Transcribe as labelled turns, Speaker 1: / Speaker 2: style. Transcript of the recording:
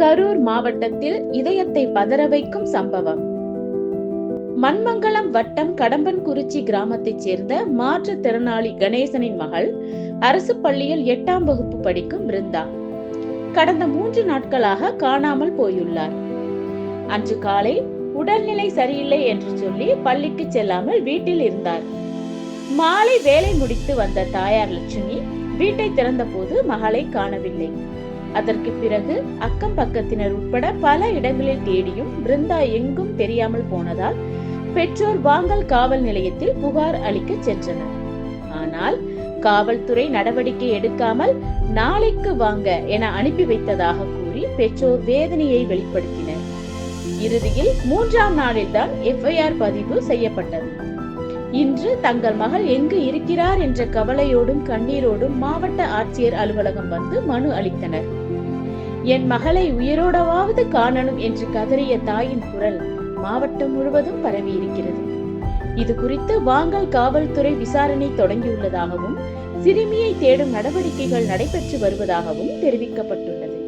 Speaker 1: கரூர் மாவட்டத்தில் இதயத்தை பதற வைக்கும் சம்பவம். மண்மங்கலம் வட்டம் கடம்பன்குறிச்சி கிராமத்தைச் சேர்ந்த மாற்றுத்திறனாளி கணேசனின் மகள் அரசு பள்ளியில் எட்டாம் வகுப்பு படிக்கும் பிருந்தா. கடந்த மூன்று நாட்களாக காணாமல் போயுள்ளார். அன்று காலை உடல்நிலை சரியில்லை என்று சொல்லி பள்ளிக்கு செல்லாமல் வீட்டில் இருந்தார். மாலை வேலை முடித்து வந்த தாயார் லட்சுமி வீட்டை திறந்தபோது மகளை காணவில்லை. அதற்கு பிறகு அக்கம் பக்கத்தினர் உட்பட பல இடங்களில் தேடியும் பிருந்தா எங்கும் தெரியாமல் போனதால் பெற்றோர் வாங்கல் காவல் நிலையத்தில் புகார் அளிக்க சென்றனர். ஆனால் காவல்துறை நடவடிக்கை எடுக்காமல் நாளைக்கு வாங்க என அனுப்பி வைத்ததாக கூறி பெற்றோர் வேதனையை வெளிப்படுத்தினர். இறுதியில் மூன்றாம் நாளில்தான் எஃப்ஐஆர் பதிவு செய்யப்பட்டது. இன்று தங்கள் மகள் எங்கு இருக்கிறார் என்ற கவலையோடும் கண்ணீரோடும் மாவட்ட ஆட்சியர் அலுவலகம் வந்து மனு அளித்தனர். என் மகளை உயிரோடவாவது காணணும் என்று கதறிய தாயின் குரல் மாவட்டம் முழுவதும் பரவியிருக்கிறது. இது குறித்து வாங்கல் காவல்துறை விசாரணை தொடங்கியுள்ளதாகவும் சிறுமியை தேடும் நடவடிக்கைகள் நடைபெற்று வருவதாகவும் தெரிவிக்கப்பட்டுள்ளது.